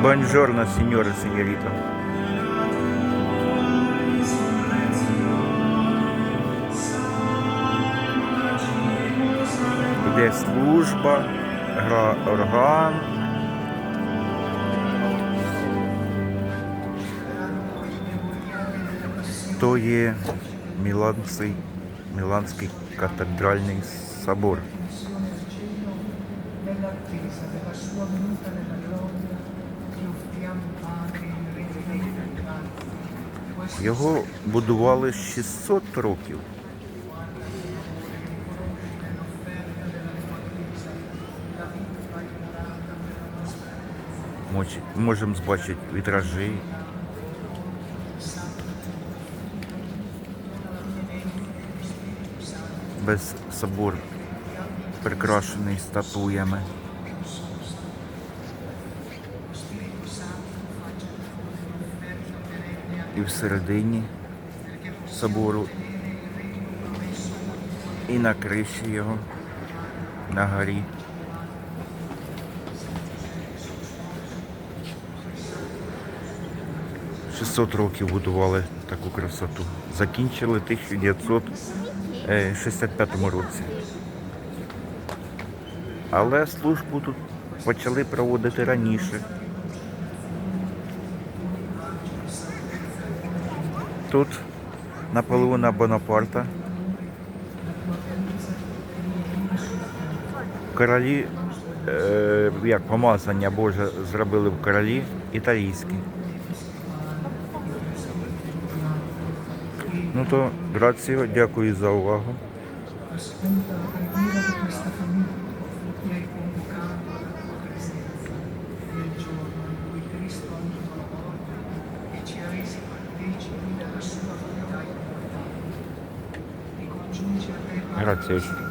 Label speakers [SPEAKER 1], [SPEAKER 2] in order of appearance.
[SPEAKER 1] Buongiorno, signore e signorita. Іде служба, гра орган. То є Міланський, Міланський катедральний собор.
[SPEAKER 2] nell'attesa della sua venuta nella gloria,
[SPEAKER 1] Його будували 600 років. Можемо збачити вітражі. Весь собор прикрашений статуями. І всередині собору, і на криші його, на горі. «600 років будували таку красоту. Закінчили в 1965 році. Але службу тут почали проводити раніше. Тут Наполеона Бонапарта. Королі, е, як помазання Боже, зробили в королі італійські. Ну то, граціо, дякую за увагу.
[SPEAKER 2] Era.